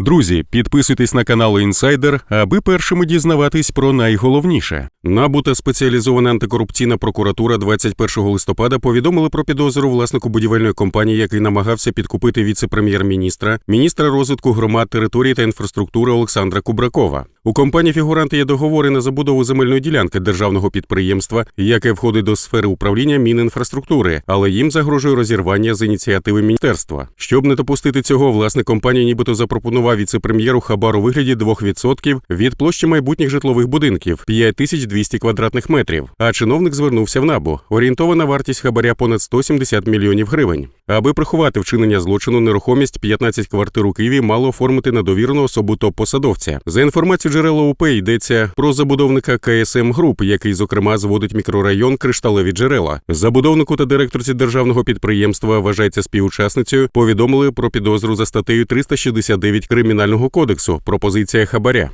Друзі, підписуйтесь на канал Інсайдер, аби першими дізнаватись про найголовніше. НАБУ та спеціалізована антикорупційна прокуратура 21 листопада повідомили про підозру власнику будівельної компанії, який намагався підкупити віце-прем'єр-міністра, міністра розвитку громад, території та інфраструктури Олександра Кубракова. У компанії фігуранти є договори на забудову земельної ділянки державного підприємства, яке входить до сфери управління Мінінфраструктури, але їм загрожує розірвання з ініціативи міністерства. Щоб не допустити цього, власник компанії нібито запропонував віце-прем'єру хабар у вигляді 2% від площі майбутніх житлових будинків 5200 квадратних метрів. А чиновник звернувся в набу. Орієнтована вартість хабаря понад 170 мільйонів гривень. Аби приховати вчинення злочину, нерухомість 15 квартир у Києві мало оформити на довірену особу топ-посадовця. За інформацією джерела УП йдеться про забудовника КСМ Груп, який зокрема зводить мікрорайон Кришталеві джерела. Забудовнику та директорці державного підприємства вважається співучасницею. Повідомили про підозру за статтею 369 кримінального кодексу. Пропозиція хабаря.